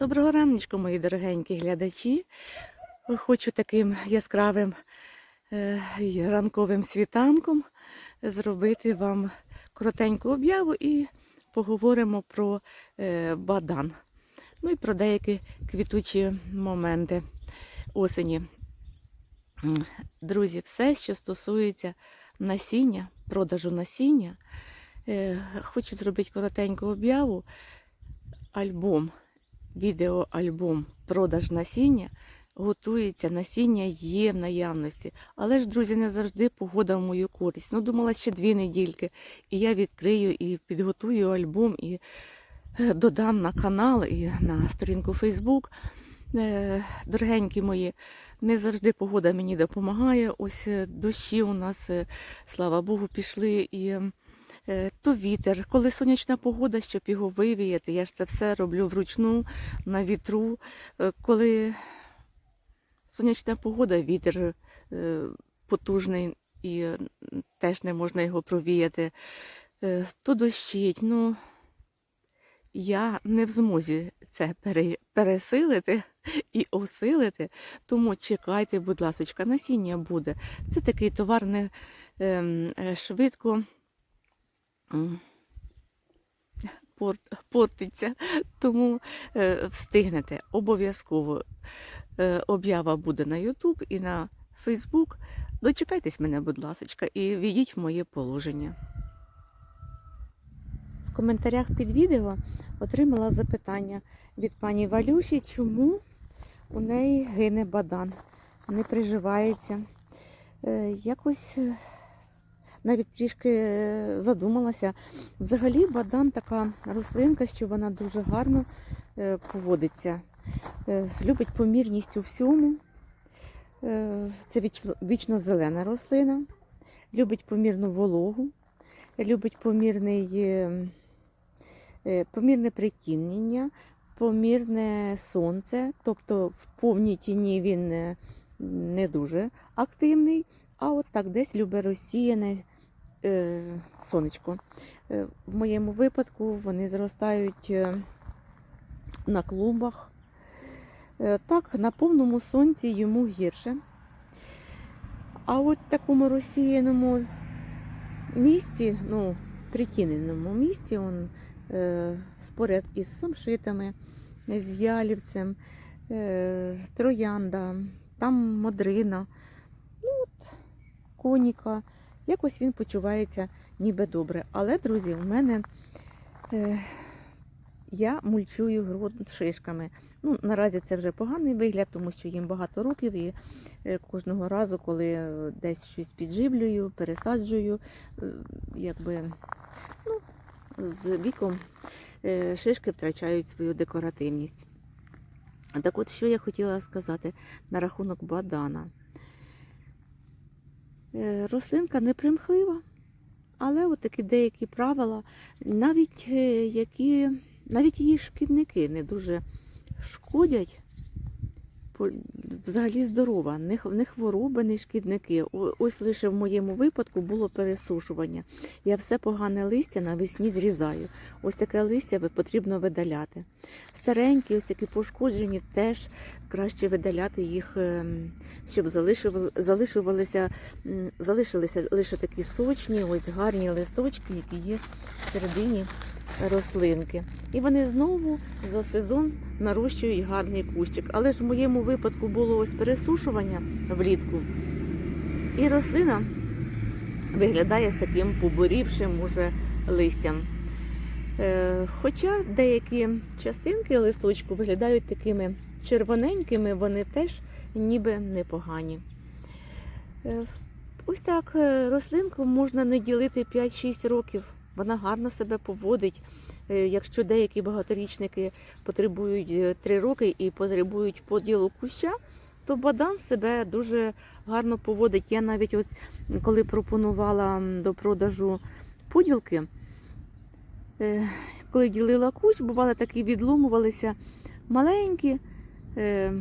Доброго раночку, мої дорогенькі глядачі. Хочу таким яскравим е, ранковим світанком зробити вам коротеньку об'яву і поговоримо про е, бадан. Ну і про деякі квітучі моменти осені. Друзі, все, що стосується насіння, продажу насіння, е, хочу зробити коротеньку об'яву. Альбом відеоальбом Продаж насіння готується, насіння є в наявності. Але ж, друзі, не завжди погода в мою користь. Ну, думала ще дві недільки, і я відкрию і підготую альбом і е, додам на канал і на сторінку Фейсбук. Дорогенькі мої, не завжди погода мені допомагає. Ось е, дощі у нас, е, слава Богу, пішли і. Е, то вітер, коли сонячна погода, щоб його вивіяти, я ж це все роблю вручну на вітру. Е, Коли сонячна погода, вітер е, потужний і теж не можна його провіяти, то дощить. Ну, я не в змозі це пересилити і осилити, тому чекайте, будь ласка, насіння буде. Це такий товар не ем, швидко портиться, тому е, встигнете обов'язково. Е, об'ява буде на YouTube і на Facebook. Дочекайтесь мене, будь ласка, і війдіть в моє положення. В коментарях під відео отримала запитання від пані Валюші, чому у неї гине бадан, не приживається. Е, Якось навіть трішки е, задумалася. Взагалі бадан така рослинка, що вона дуже гарно е, поводиться. Е, Любить помірність у всьому. Це вічно-зелена рослина. Любить помірну вологу, любить помірний, помірне притінення, помірне сонце, тобто в повній тіні він не дуже активний, а от так десь любить розсіяне сонечко. Е, В моєму випадку вони зростають е, на клумбах. Е, Так, на повному сонці йому гірше. А от в такому розсіяному місці, ну, притіненому місці, он, е, споряд із самшитами, з ялівцем, е, троянда, там модрина, ну, от, коніка. Якось він почувається ніби добре. Але, друзі, в мене е, я мульчую ґрунт шишками. Ну, наразі це вже поганий вигляд, тому що їм багато років, і е, кожного разу, коли е, десь щось підживлюю, пересаджую, е, якби ну, з віком е, шишки втрачають свою декоративність. Так от, що я хотіла сказати на рахунок бадана. Е, Рослинка не примхлива, але от такі деякі правила, навіть е, які, навіть її шкідники не дуже шкодять, взагалі здорова, не, не хвороби, не шкідники. Ось лише в моєму випадку було пересушування. Я все погане листя навесні зрізаю. Ось таке листя потрібно видаляти. Старенькі, ось такі пошкоджені, теж краще видаляти їх, ем, щоб залишувалися, залишилися лише такі сочні, ось гарні листочки, які є всередині рослинки. І вони знову за сезон нарощують гарний кущик. Але ж в моєму випадку було ось пересушування влітку. І рослина виглядає з таким побурівшим уже листям. Е, Хоча деякі частинки листочку виглядають такими червоненькими, вони теж ніби непогані. Е, Ось так е, рослинку можна не ділити 5-6 років. Вона гарно себе поводить. Е, Якщо деякі багаторічники потребують 3 роки і потребують поділу куща, то бадан себе дуже гарно поводить. Я навіть ось коли пропонувала до продажу поділки, е, коли ділила кущ, бувало такі відломувалися маленькі е,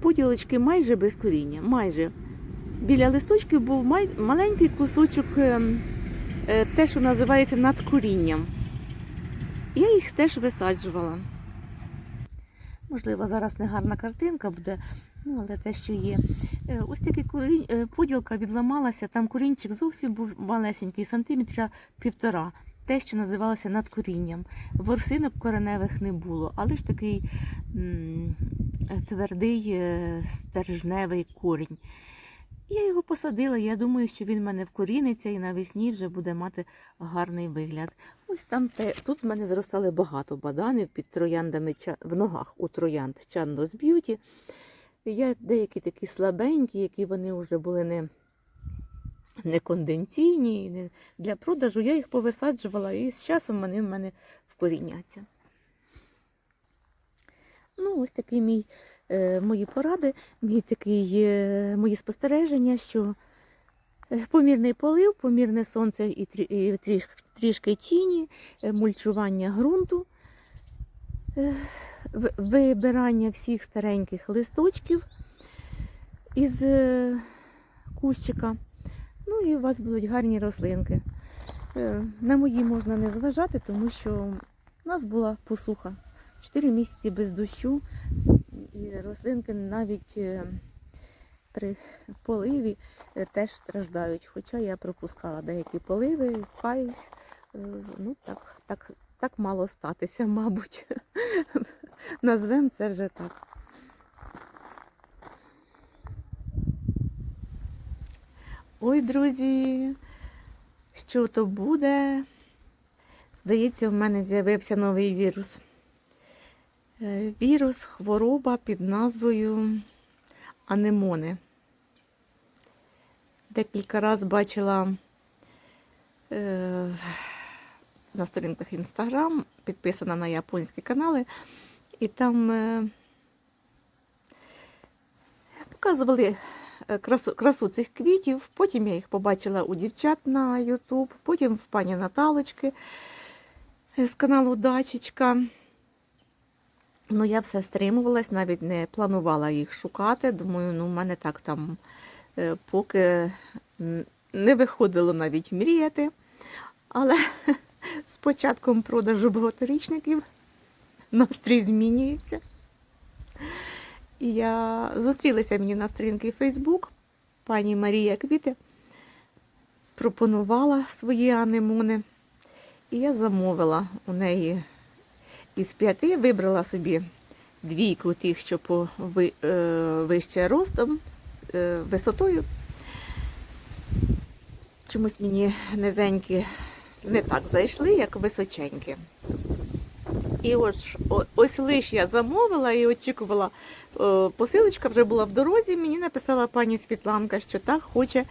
поділочки майже без коріння. Майже. Біля листочків був маленький кусочок, е, е, те, що називається над корінням. Я їх теж висаджувала. Можливо, зараз не гарна картинка буде, ну але те, що є. Е, Ось курінь, е, поділка відламалася, там корінчик зовсім був малесенький, сантиметра півтора. Те, що називалося надкорінням. Ворсинок кореневих не було, але ж такий м, е, твердий е, стержневий корінь. Я його посадила, я думаю, що він в мене вкоріниться і навесні вже буде мати гарний вигляд. Ось там те, тут в мене зростали багато баданів під трояндами в ногах у троянд Chandos Beauty. Я деякі такі слабенькі, які вони вже були не, не конденційні, не для продажу. Я їх повисаджувала і з часом вони в мене вкоріняться. Ну, ось такий мій, мої поради, мій такий, е, мої спостереження, що е, помірний полив, помірне сонце і, трі, і тріш, трішки тіні, е, мульчування ґрунту, е, вибирання всіх стареньких листочків із е, кущика. Ну і у вас будуть гарні рослинки. Е, На мої можна не зважати, тому що у нас була посуха. Чотири місяці без дощу, і рослинки навіть е, при поливі е, теж страждають. Хоча я пропускала деякі поливи, каюсь. Е, Ну, так, так, так мало статися, мабуть. Назвемо це вже так. Ой, друзі, що то буде? Здається, в мене з'явився новий вірус. Е, Вірус, хвороба під назвою анемони. Декілька разів бачила е, на сторінках Інстаграм, підписана на японські канали, і там е, показували е, красу, красу цих квітів. Потім я їх побачила у дівчат на Ютуб, потім в пані Наталочки е, з каналу Дачечка. Ну, я все стримувалась, навіть не планувала їх шукати. Думаю, ну, в мене так там е, поки не виходило навіть мріяти. Але з початком продажу багаторічників настрій змінюється. Я зустрілася мені на сторінці Facebook. Пані Марія Квіти пропонувала свої анемони. І я замовила у неї із п'яти вибрала собі двійку тих, що по е, вище ростом, е, висотою. Чомусь мені низенькі не так зайшли, як височенькі. І ось, ось лиш я замовила і очікувала, е, посилочка вже була в дорозі. Мені написала пані Світланка, що так хоче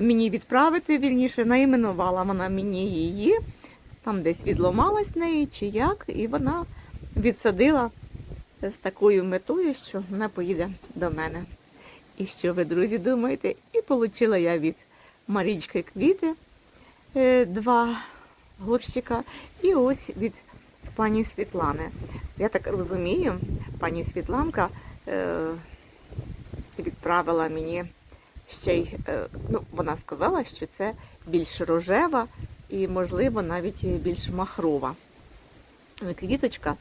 мені відправити, вірніше, наіменувала вона мені її там десь відломалась неї чи як, і вона відсадила з такою метою, що вона поїде до мене. І що ви, друзі, думаєте? І отримала я від Марічки квіти е, два горщика, і ось від пані Світлани. Я так розумію, пані Світланка е, відправила мені ще й, е, ну, вона сказала, що це більш рожева і, можливо, навіть більш махрова квіточка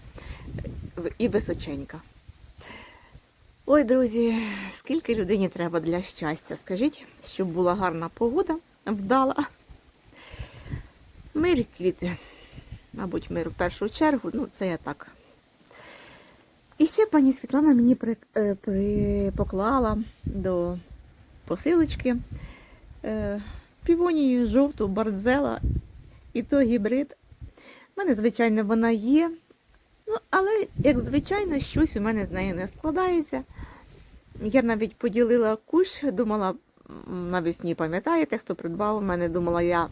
і височенька. Ой, друзі, скільки людині треба для щастя? Скажіть, щоб була гарна погода, вдала. Мир квіти. Мабуть, мир в першу чергу, ну це я так. І ще пані Світлана мені при, е, при, поклала до посилочки е, півонію жовту бардзела, і то гібрид. У мене, звичайно, вона є. Ну, але, як звичайно, щось у мене з нею не складається. Я навіть поділила кущ, думала, навесні пам'ятаєте, хто придбав у мене, думала, я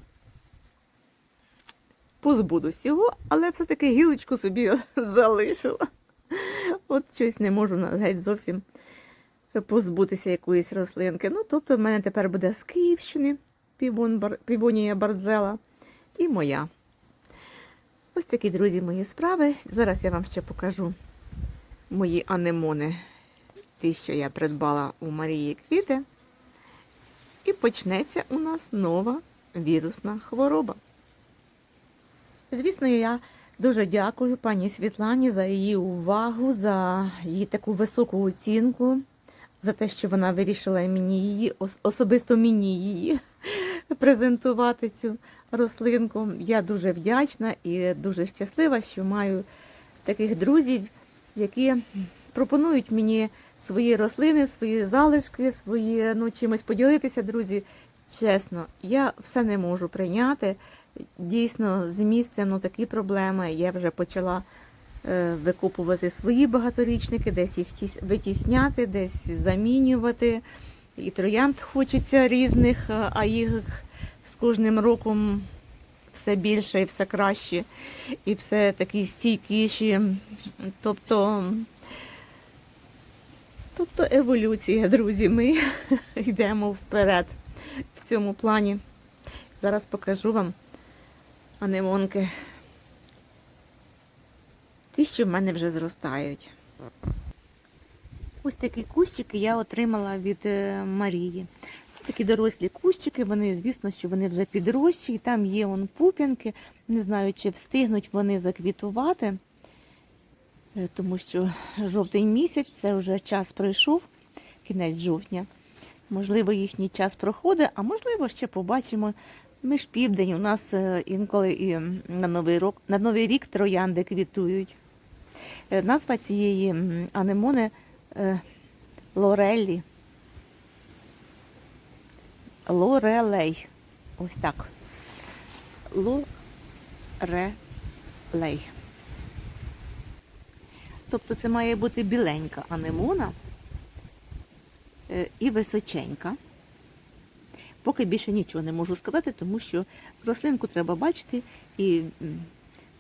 позбудусь його, але все-таки гілочку собі залишила. От щось не можу геть зовсім позбутися якоїсь рослинки. Ну, тобто, в мене тепер буде з Київщини півонія Бардзела і моя. Ось такі, друзі, мої справи. Зараз я вам ще покажу мої анемони, ті, що я придбала у Марії Квіти. І почнеться у нас нова вірусна хвороба. Звісно, я Дуже дякую пані Світлані за її увагу, за її таку високу оцінку, за те, що вона вирішила мені її, особисто мені її презентувати цю рослинку. Я дуже вдячна і дуже щаслива, що маю таких друзів, які пропонують мені свої рослини, свої залишки, свої ну, чимось поділитися, друзі. Чесно, я все не можу прийняти. Дійсно, з місця ну, такі проблеми. Я вже почала е, викупувати свої багаторічники, десь їх тіс- витісняти, десь замінювати. І троянд хочеться різних, а- а їх з кожним роком все більше і все краще, і все такі стійкіші. Тобто, тобто еволюція, друзі, ми йдемо вперед в цьому плані. Зараз покажу вам анемонки. Ті, що в мене вже зростають. Ось такі кущики я отримала від е, Марії. Це такі дорослі кущики, вони, звісно, що вони вже підрощі, і там є он пуп'янки. Не знаю, чи встигнуть вони заквітувати, е, тому що жовтень місяць, це вже час пройшов, кінець жовтня. Можливо, їхній час проходить, а можливо, ще побачимо. Ми ж південь, у нас е, інколи і на Новий рік, на Новий рік троянди квітують. Назва цієї анемони е, Лореллі. Лорелей. Ось так. Лорелей. Тобто це має бути біленька анемона е, і височенька. Поки більше нічого не можу сказати, тому що рослинку треба бачити і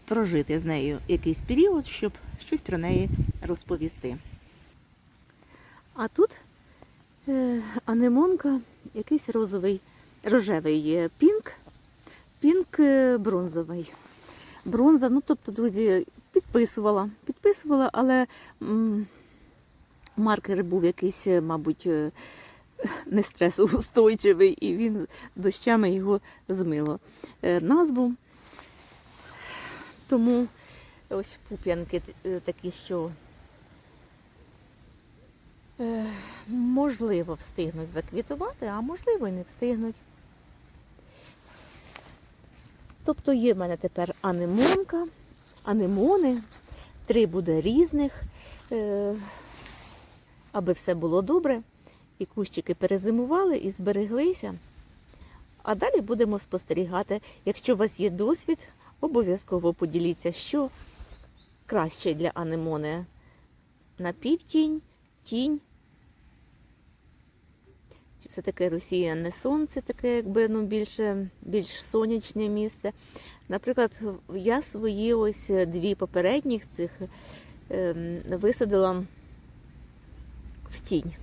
прожити з нею якийсь період, щоб щось про неї розповісти. А тут е, анемонка, якийсь розовий, рожевий е, пінк, пінк е, бронзовий. Бронза, ну тобто, друзі, підписувала, підписувала, але м, маркер був якийсь, е, мабуть, е, не стресоустойчивий, і він дощами його змило. Назву. Тому ось пуп'янки такі, що можливо встигнуть заквітувати, а можливо і не встигнуть. Тобто є в мене тепер анемонка, анемони, три буде різних, е, аби все було добре. І кущики перезимували і збереглися. А далі будемо спостерігати. Якщо у вас є досвід, обов'язково поділіться, що краще для анемони. Напівтінь, тінь. Все таке розсіяне сонце, таке якби ну, більше, більш сонячне місце. Наприклад, я свої ось дві попередніх цих ем, висадила в тінь.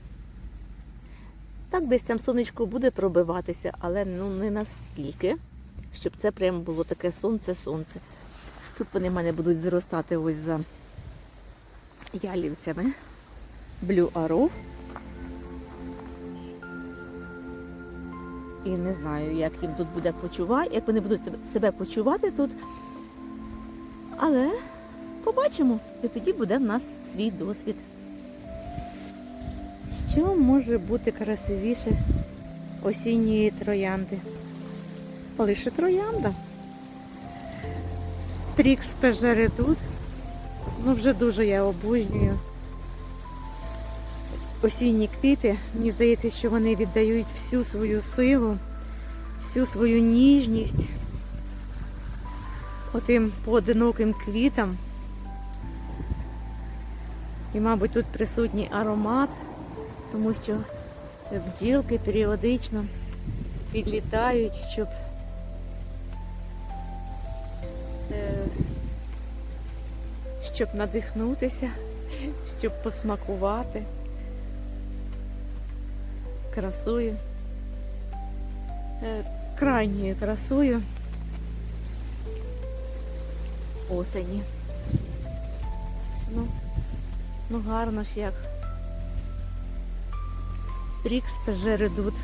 Так, десь там сонечко буде пробиватися, але ну не наскільки, щоб це прямо було таке сонце-сонце. Тут вони в мене будуть зростати ось за ялівцями. Blue Arrow. І не знаю, як їм тут буде почувати, як вони будуть себе почувати тут. Але побачимо. І тоді буде в нас свій досвід. Що може бути красивіше осінньої троянди? Лише троянда. Трікс пежередут. Ну, вже дуже я обожнюю. Осінні квіти. Мені здається, що вони віддають всю свою силу, всю свою ніжність отим поодиноким квітам. І, мабуть, тут присутній аромат тому що бджілки періодично підлітають, щоб е, щоб надихнутися, щоб посмакувати красою, е, крайньою красою осені. Ну, ну гарно ж як. Трікс Жередут.